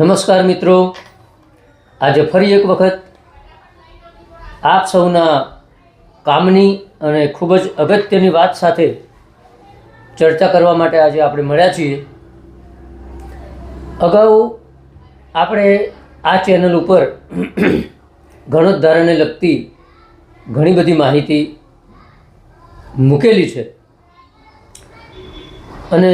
નમસ્કાર મિત્રો. આજે ફરી એક વખત આપ સૌના કામની અને ખૂબ જ અગત્યની વાત સાથે ચર્ચા કરવા માટે આજે આપણે મળ્યા છીએ. અગાઉ આપણે આ ચેનલ ઉપર ગણોદ્ધારાને લગતી ઘણી બધી માહિતી મૂકેલી છે. અને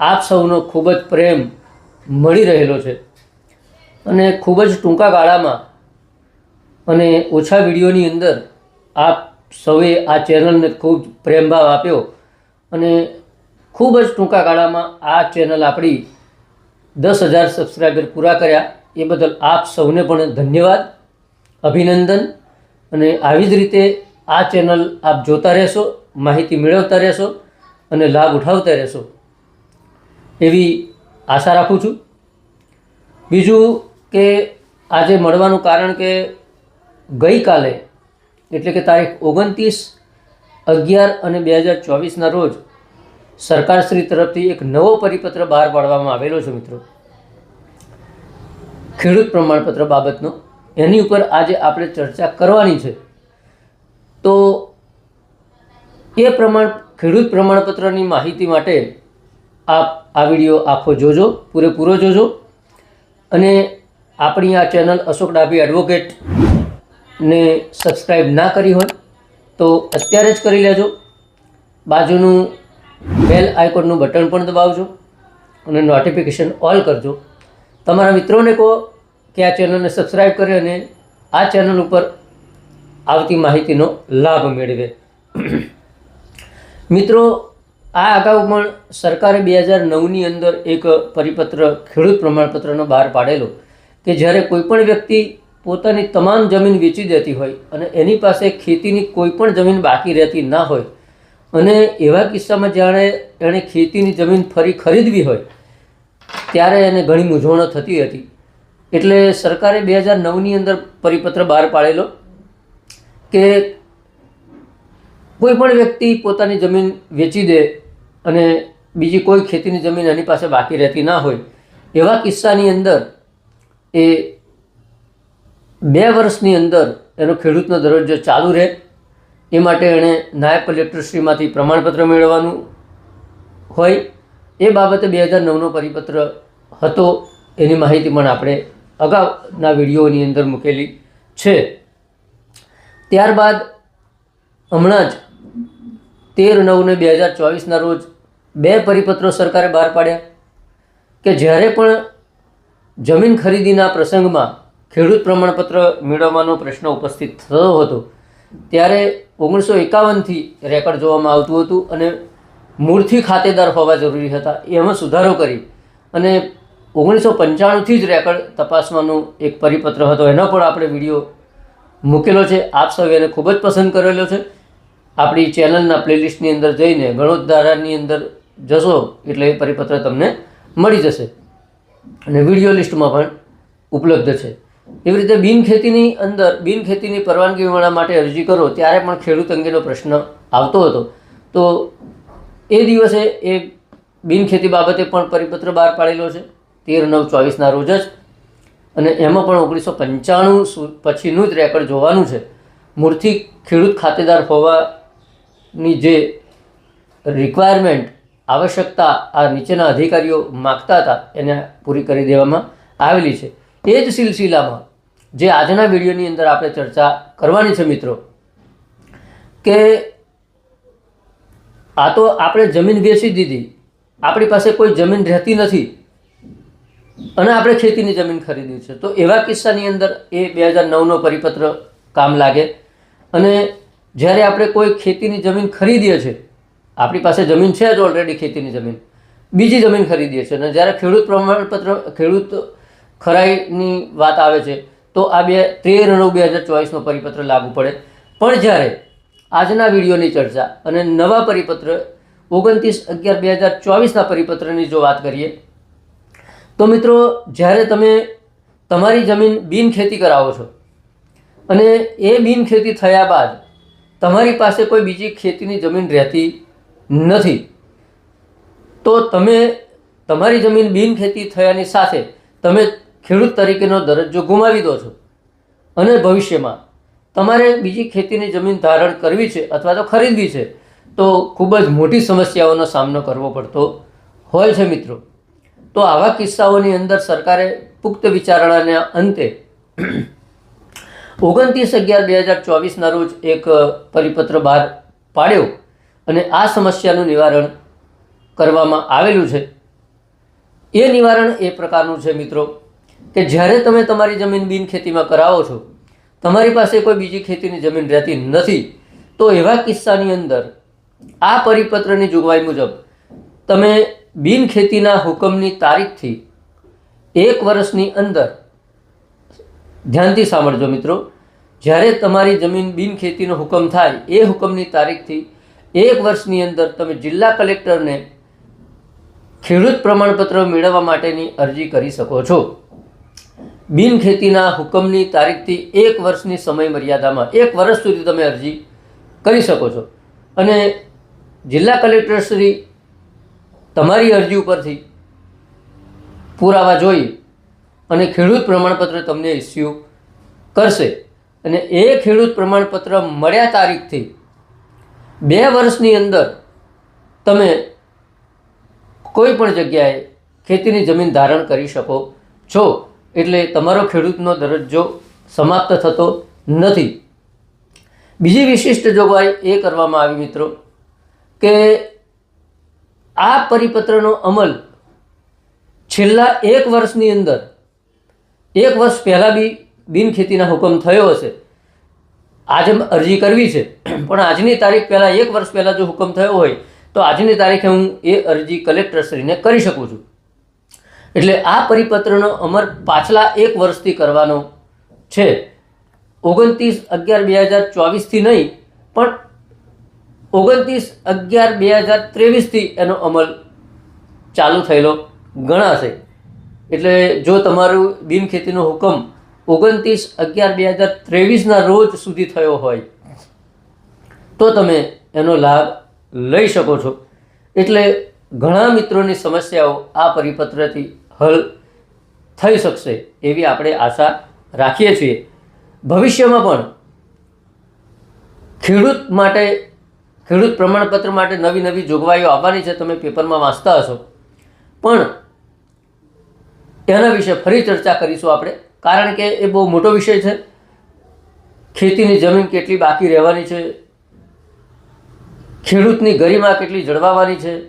આપ સૌનો ખૂબ જ પ્રેમ મળી રહેલો છે. અને ખૂબ જ ટૂંકા ગાળામાં અને ઓછા વિડીયોની અંદર આપ સૌએ આ ચેનલને ખૂબ પ્રેમભાવ આપ્યો અને ખૂબ જ ટૂંકા ગાળામાં આ ચેનલ આપણી દસ હજાર સબસ્ક્રાઈબર પૂરા કર્યા. એ બદલ આપ સૌને પણ ધન્યવાદ, અભિનંદન અને આવી જ રીતે આ ચેનલ આપ જોતા રહેશો, માહિતી મેળવતા રહેશો અને લાભ ઉઠાવતા રહેશો. એવી આશા રાખું છું. બીજું કે આજે મળવાનું કારણ કે ગઈકાલે, એટલે કે તારીખ ઓગણત્રીસ અગિયાર અને બે હજાર ચોવીસના રોજ સરકારશ્રી તરફથી એક નવો પરિપત્ર બહાર પાડવામાં આવેલો છે મિત્રો. ખેડૂત પ્રમાણપત્ર બાબતનો. એની ઉપર આજે આપણે ચર્ચા કરવાની છે. તો એ પ્રમાણ, ખેડૂત પ્રમાણપત્રની માહિતી માટે આપ આ વીડિયો આખો જોજો, પૂરેપૂરો જોજો. અને આપણી આ ચેનલ અશોક ડાભી એડવોકેટને સબસ્ક્રાઈબ ના કરી હોય, તો અત્યારે જ કરી લેજો. બાજુનું બેલ આઇકોનનું બટન પણ દબાવજો અને નોટિફિકેશન ઓલ કરજો. તમારા મિત્રોને કહો કે આ ચેનલને સબસ્ક્રાઈબ કરે અને આ ચેનલ ઉપર આવતી માહિતીનો લાભ મેળવે. મિત્રો, આ અગાઉ પણ સરકારે બે હજાર નવની અંદર એક પરિપત્ર, ખેડૂત પ્રમાણપત્રનો બહાર પાડેલો. કે જ્યારે કોઈપણ વ્યક્તિ પોતાની તમામ જમીન વેચી દેતી હોય અને એની પાસે ખેતીની કોઈ પણ જમીન બાકી રહેતી ના હોય અને એવા કિસ્સામાં જ્યારે એણે ખેતીની જમીન ફરી ખરીદવી હોય, ત્યારે એને ઘણી મૂંઝવણો થતી હતી. એટલે સરકારે બે હજાર નવની અંદર પરિપત્ર બહાર પાડેલો કે કોઈ પણ વ્યક્તિ પોતાની જમીન વેચી દે અને બીજી કોઈ ખેતીની જમીન એની પાસે બાકી રહેતી ના હોય, એવા કિસ્સાની અંદર એ બે વર્ષની અંદર એનો ખેડૂતનો દરજ્જો ચાલુ રહે. એ માટે એણે નાયબ કલેક્ટરશ્રીમાંથી પ્રમાણપત્ર મેળવવાનું હોય. એ બાબતે બે હજાર નવનો પરિપત્ર હતો. એની માહિતી પણ આપણે અગાઉના વિડીયોની અંદર મૂકેલી છે. ત્યારબાદ હમણાં જ તેર નવને બે હજાર ચોવીસના રોજ બે પરિપત્રો સરકારે બહાર પાડ્યા કે જ્યારે પણ જમીન ખરીદીના પ્રસંગમાં ખેડૂત પ્રમાણપત્ર મેળવવાનો પ્રશ્ન ઉપસ્થિત થતો હતો. ત્યારે ઓગણીસો એકાવનથી રેકર્ડ જોવામાં આવતું હતું અને મૂળથી ખાતેદાર હોવા જરૂરી હતા. એમાં સુધારો કરી અને ઓગણીસો પંચાણુંથી જ રેકર્ડ તપાસવાનો એક પરિપત્ર હતો. એનો પણ આપણે વીડિયો મૂકેલો છે. આપ સૌ એને ખૂબ જ પસંદ કરેલો છે. આપણી ચેનલના પ્લેલિસ્ટની અંદર જઈને ગણોદ્ધારાની અંદર જશો એટલે એ પરિપત્ર તમને મળી જશે. અને વીડિયો લિસ્ટમાં પણ ઉપલબ્ધ છે. એવી રીતે બિનખેતીની અંદર, બિનખેતીની પરવાનગી મેળવવા માટે અરજી કરો, ત્યારે પણ ખેડૂત અંગેનો પ્રશ્ન આવતો હતો. તો એ દિવસે એ બિનખેતી બાબતે પણ પરિપત્ર બહાર પાડેલો છે. તેર નવ ચોવીસના રોજ જ. અને એમાં પણ ઓગણીસો પંચાણું પછીનું જ રેકર્ડ જોવાનું છે. મૂળથી ખેડૂત ખાતેદાર હોવાની જે રિક્વાયરમેન્ટ આવશ્યકતા આ નીચેના અધિકારીઓ માગતા હતા, એને પૂરી કરી દેવામાં આવેલી છે. એ જ સિલસિલામાં જે આજના વિડીયોની અંદર આપણે ચર્ચા કરવાની છે મિત્રો, કે આ તો આપણે જમીન વેચી દીધી, આપણી પાસે કોઈ જમીન રહેતી નથી, અને આપણે ખેતીની જમીન ખરીદી છે. તો એવા કિસ્સાની અંદર એ બે હજાર નવનો પરિપત્ર કામ લાગે. અને જ્યારે આપણે કોઈ ખેતીની જમીન ખરીદીએ છીએ આપણી પાસે જમીન છે જ ઓલરેડી ખેતીની જમીન. બીજી જમીન ખરીદીએ છીએ. અને જ્યારે ખેડૂત પ્રમાણપત્ર, ખેડૂત ખરાઈની વાત આવે છે, તો આ બે, તેર નવ બે હજાર ચોવીસનો પરિપત્ર લાગુ પડે. પણ જ્યારે આજના વિડીયોની ચર્ચા અને નવા પરિપત્ર, ઓગણત્રીસ અગિયાર બે હજાર ચોવીસના પરિપત્રની જો વાત કરીએ, તો મિત્રો, જ્યારે તમે તમારી જમીન બિનખેતી કરાવો છો અને એ બિનખેતી થયા બાદ તમારી પાસે કોઈ બીજી ખેતીની જમીન રહેતી નથી. તો તમે તમારી જમીન બિનખેતી થયાની સાથે તમે ખેડૂત તરીકેનો દરજ્જો ગુમાવી દો છો. અને ભવિષ્યમાં તમારે બીજી ખેતીની જમીન ધારણ કરવી છે અથવા તો ખરીદવી છે, તો ખૂબ જ મોટી સમસ્યાઓનો સામનો કરવો પડતો હોય છે મિત્રો. તો આવા કિસ્સાઓની અંદર સરકારે પુખ્ત વિચારણાના અંતે ઓગણત્રીસ અગિયાર બે હજાર ચોવીસના રોજ એક પરિપત્ર બહાર પાડ્યો. અને આ સમસ્યાનું નિવારણ કરવામાં આવેલું છે. એ નિવારણ એ પ્રકારનું છે મિત્રો, કે જ્યારે તમે તમારી જમીન બિનખેતીમાં કરાવો છો, તમારી પાસે કોઈ બીજી ખેતીની જમીન રહેતી નથી, તો એવા કિસ્સાની અંદર આ પરિપત્રની જોગવાઈ મુજબ તમે બિનખેતીના હુકમની તારીખથી એક વર્ષની અંદર ધ્યાનથી સાંભળજો મિત્રો, જ્યારે તમારી જમીન બિનખેતીનો હુકમ થાય, એ હુકમની તારીખથી એક વર્ષની અંદર તમે જિલ્લા કલેક્ટરને ખેડૂત પ્રમાણપત્ર મેળવવા માટેની અરજી કરી શકો છો. બિનખેતીના હુકમની તારીખથી એક વર્ષની સમય મર્યાદામાં એક વર્ષ સુધી તમે અરજી કરી શકો છો. અને જિલ્લા કલેક્ટરશ્રી તમારી અરજી ઉપરથી પુરાવા જોઈ અને ખેડૂત પ્રમાણપત્ર તમને ઇસ્યુ કરશે. અને એ ખેડૂત પ્રમાણપત્ર મળ્યા તારીખથી બે વર્ષની અંદર તમે કોઈ પણ જગ્યાએ ખેતીની જમીન ધારણ કરી શકો છો. એટલે તમારો ખેડૂતનો દરજ્જો સમાપ્ત થતો નથી. બીજી વિશિષ્ટ જોગવાઈ એ કરવામાં આવી મિત્રો, કે આ પરિપત્રનો અમલ છેલ્લા એક વર્ષની અંદર, એક વર્ષ પહેલાં બી બિનખેતીના હુકમ થયો હશે. આજે અરજી કરવી છે. પણ આજની તારીખ પહેલાં, એક વર્ષ પહેલાં જો હુકમ થયો હોય, તો આજની તારીખે હું એ અરજી કલેક્ટરશ્રીને કરી શકું છું. એટલે આ પરિપત્રનો અમર પાછલા એક વર્ષથી કરવાનો છે. ઓગણત્રીસ અગિયાર બે હજાર ચોવીસથી નહીં, પણ ઓગણત્રીસ અગિયાર બે હજાર ત્રેવીસથી એનો અમલ ચાલુ થયેલો ગણાશે. એટલે જો તમારું બિનખેતીનો હુકમ ઓગણત્રીસ અગિયાર બે હજાર ત્રેવીસના રોજ સુધી થયો હોય તો તમે એનો લાભ લઈ શકો છો. એટલે ઘણા મિત્રોની સમસ્યાઓ આ પરિપત્રથી હલ થઈ શકશે એવી આપણે આશા રાખીએ છીએ. ભવિષ્યમાં પણ ખેડૂત માટે, ખેડૂત પ્રમાણપત્ર માટે નવી નવી જોગવાઈઓ આવવાની છે તમે પેપરમાં વાંચતા હશો. પણ એના વિશે ફરી ચર્ચા કરીશું આપણે. કારણ કે એ બહુ મોટો વિષય છે. ખેતીની જમીન કેટલી બાકી રહેવાની છે. ખેડૂતની ગરિમા કેટલી જળવાવાની છે.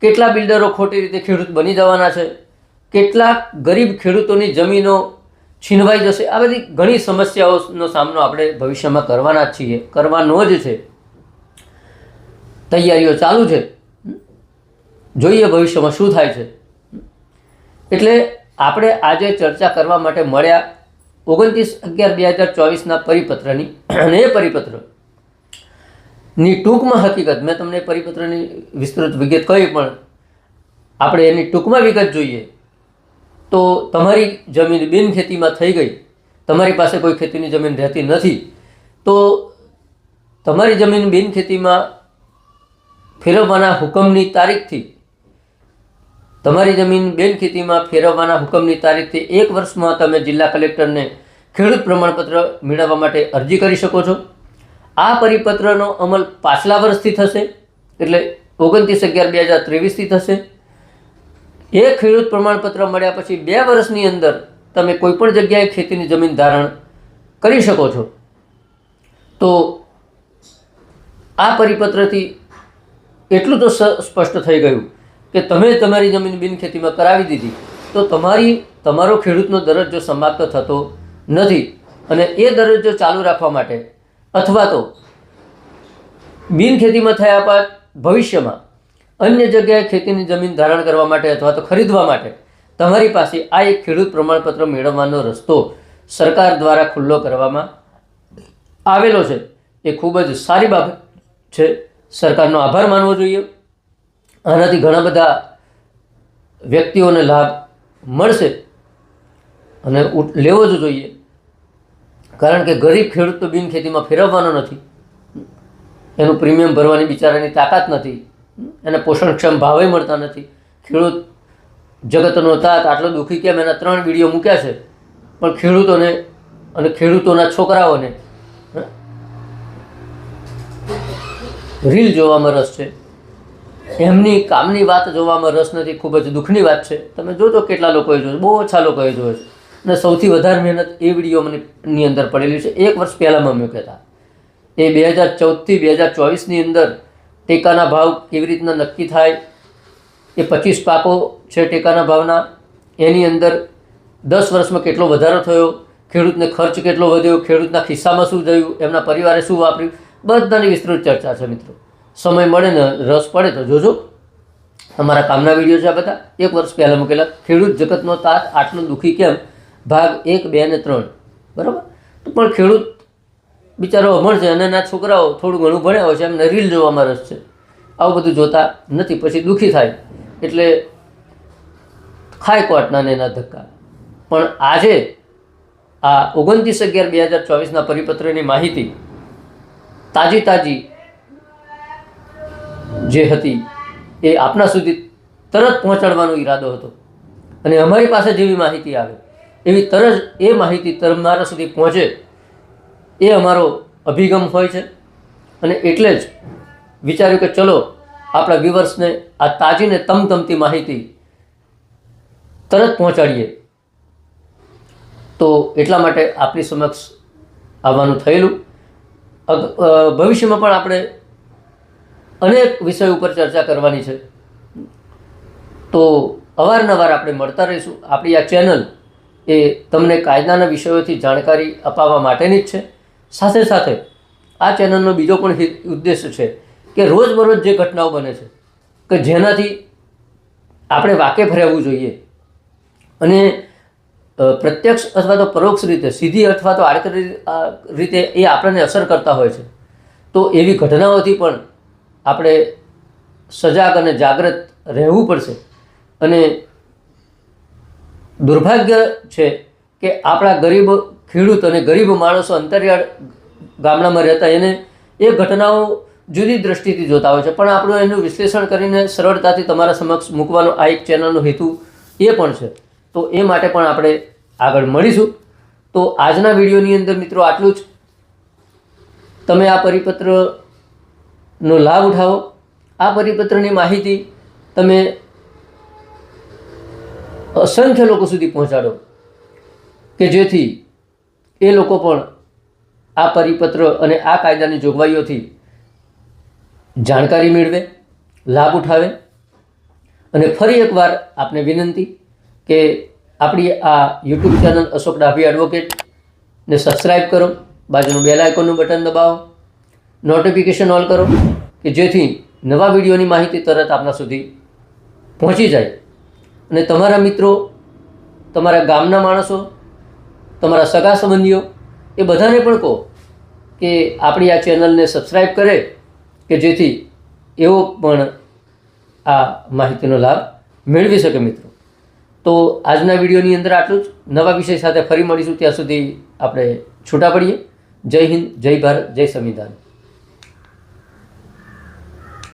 કેટલા બિલ્ડરો ખોટી રીતે ખેડૂત બની જવાના છે. કેટલાક ગરીબ ખેડૂતોની જમીનો છીનવાઈ જશે. આ બધી ઘણી સમસ્યાઓનો સામનો આપણે ભવિષ્યમાં કરવાના જ છીએ. કરવાનો જ છે. તૈયારીઓ ચાલુ છે. જોઈએ ભવિષ્યમાં શું થાય છે. એટલે આપણે આજે ચર્ચા કરવા માટે મળ્યા ઓગણત્રીસ અગિયાર બે હજાર ચોવીસના પરિપત્રની અને એ પરિપત્રની ટૂંકમાં હકીકત. મેં તમને પરિપત્રની વિસ્તૃત વિગત કહી, પણ આપણે એની ટૂંકમાં વિગત જોઈએ તો તમારી જમીન બિનખેતીમાં થઈ ગઈ. તમારી પાસે કોઈ ખેતીની જમીન રહેતી નથી. તો તમારી જમીન બિનખેતીમાં ફેરવવાના હુકમની તારીખથી તમારી જમીન બિનખેતીમાં ફેરવવાના હુકમની તારીખથી એક વર્ષમાં તમે જિલ્લા કલેક્ટરને ખેડૂત પ્રમાણપત્ર મેળવવા માટે અરજી કરી શકો છો. આ પરિપત્રનો અમલ પાછલા વર્ષથી થશે, એટલે ઓગણત્રીસ અગિયાર બે હજાર ત્રેવીસથી થશે. એ ખેડૂત પ્રમાણપત્ર મળ્યા પછી બે વર્ષની અંદર તમે કોઈપણ જગ્યાએ ખેતીની જમીન ધારણ કરી શકો છો. તો આ પરિપત્રથી એટલું તો સ્પષ્ટ થઈ ગયું. કે તમે તમારી જમીન બિનખેતીમાં કરાવી દીધી, તો તમારી, તમારો ખેડૂતનો દરજ્જો સમાપ્ત થતો નથી. અને એ દરજ્જો ચાલુ રાખવા માટે, અથવા તો બિનખેતીમાં થયા બાદ ભવિષ્યમાં અન્ય જગ્યાએ ખેતીની જમીન ધારણ કરવા માટે અથવા તો ખરીદવા માટે તમારી પાસે આ એક ખેડૂત પ્રમાણપત્ર મેળવવાનો રસ્તો સરકાર દ્વારા ખુલ્લો કરવામાં આવેલો છે. એ ખૂબ જ સારી બાબત છે. સરકારનો આભાર માનવો જોઈએ. આનાથી ઘણા બધા વ્યક્તિઓને લાભ મળશે અને લેવો જ જોઈએ. કારણ કે ગરીબ ખેડૂત તો બિનખેતીમાં ફેરવવાનો નથી. એનું પ્રીમિયમ ભરવાની બિચારાની તાકાત નથી. એને પોષણક્ષમ ભાવે મળતા નથી. ખેડૂત જગતનો તાત આટલો દુઃખી કેમ? એના ત્રણ વીડિયો મૂક્યા છે. પણ ખેડૂતોને અને ખેડૂતોના છોકરાઓને રીલ જોવામાં રસ છે. એમની કામની વાત જોવામાં રસ નથી, ખૂબ જ દુઃખની વાત છે. તમે જોજો કેટલા લોકોએ જોયો, બહુ ઓછા લોકોએ જોયો છે. અને સૌથી વધારે મહેનત એ વિડીયોની અંદર પડેલી છે. એક વર્ષ પહેલાંમાં મૂક્યા હતા એ બે હજાર ચૌદથી બે હજાર ચોવીસની અંદર ટેકાના ભાવ કેવી રીતના નક્કી થાય, એ પચીસ પાકો છે ટેકાના ભાવના. એની અંદર દસ વર્ષમાં કેટલો વધારો થયો, ખેડૂતને ખર્ચ કેટલો વધ્યો, ખેડૂતના ખિસ્સામાં શું થયું, એમના પરિવારે શું વાપર્યું, બધાની વિસ્તૃત ચર્ચા છે મિત્રો. સમય મળે ને રસ પડે તો જોજો. અમારા કામના વીડિયો છે આ બધા. એક વર્ષ પહેલાં મૂકેલા. ખેડૂત જગતનો તાત આટલો દુઃખી કેમ? ભાગ એક, બે ને ત્રણ. બરાબર? તો પણ ખેડૂત બિચારો અમર છે અને એના છોકરાઓ થોડું ઘણું ભણ્યા હોય છે, એમને રીલ જોવામાં રસ છે. આવું બધું જોતા નથી, પછી દુઃખી થાય. એટલે ખાય કોટનાને એના ધક્કા. પણ આજે આ ઓગણત્રીસ અગિયાર, બે હજાર ચોવીસના પરિપત્રની માહિતી તાજી તાજી જે હતી, એ આપના સુધી તરત પહોંચાડવાનો ઈરાદો હતો. અને અમારી પાસે જેવી માહિતી આવે, એવી તરત એ માહિતી તમારા સુધી પહોંચે, એ અમારો અભિગમ હોય છે. અને એટલે જ વિચાર્યું કે ચલો, આપણા વ્યુવર્સને આ તાજીને તમતમતી માહિતી તરત પહોંચાડીએ. તો એટલા માટે આપની સમક્ષ આવવાનું થયેલું. ભવિષ્યમાં પણ આપણે અનેક વિષય ઉપર ચર્ચા કરવાની છે. તો અવારનવાર આપણે મળતા રહીશું. આપણી આ ચેનલ એ તમને કાયદાના વિષયોથી જાણકારી અપાવવા માટેની જ છે. સાથે સાથે આ ચેનલનો બીજો પણ ઉદ્દેશ છે કે રોજબરોજ જે ઘટનાઓ બને છે, કે જેનાથી આપણે વાકેફ રહેવું જોઈએ. અને પ્રત્યક્ષ અથવા તો પરોક્ષ રીતે, સીધી અથવા તો આડકરી રીતે એ આપણને અસર કરતા હોય છે. તો એવી ઘટનાઓથી પણ આપણે સજાગ અને જાગૃત રહેવું પડશે. અને દુર્ભાગ્ય છે કે આપણા ગરીબ ખેડૂત અને ગરીબ માણસો અંતરિયાળ ગામડામાં રહેતા એને એ ઘટનાઓ જુદી દ્રષ્ટિથી જોતા હોય છે. પણ આપણું એનું વિશ્લેષણ કરીને સરળતાથી તમારા સમક્ષ મૂકવાનો આ એક ચેનલનો હેતુ એ પણ છે. તો એ માટે પણ આપણે આગળ મળીશું. તો આજના વિડીયોની અંદર મિત્રો આટલું જ. તમે આ પરિપત્રનો લાભ ઉઠાવો. આ પરિપત્રની માહિતી તમે અસંખ્ય લોકો સુધી પહોંચાડો. કે જેથી એ લોકો પણ આ પરિપત્ર અને આ કાયદાની જોગવાઈઓથી જાણકારી મેળવે, લાભ ઉઠાવે. અને ફરી એકવાર આપને વિનંતી કે આપણી આ યુટ્યુબ ચેનલ અશોક ડાભી એડવોકેટને સબસ્ક્રાઈબ કરો. બાજુનું બેલ આઇકોનનું બટન દબાવો. નોટિફિકેશન ઓન કરો કે જેથી નવા વિડીયોની માહિતી તરત આપના સુધી પહોંચી જાય. અને તમારા મિત્રો, તમારા ગામના માણસો, તમારા સગા સંબંધીઓ, એ બધાને પણ કહો કે આપણી આ ચેનલને સબસ્ક્રાઈબ કરે કે જેથી એવો પણ આ માહિતીનો લાભ મેળવી શકે મિત્રો. તો આજના વિડીયોની અંદર આટલું જ. નવા વિષય સાથે ફરી મળીશું ત્યાં સુધી આપણે છૂટા પડીએ. જય હિન્દ, જય ભારત, જય સંવિધાન.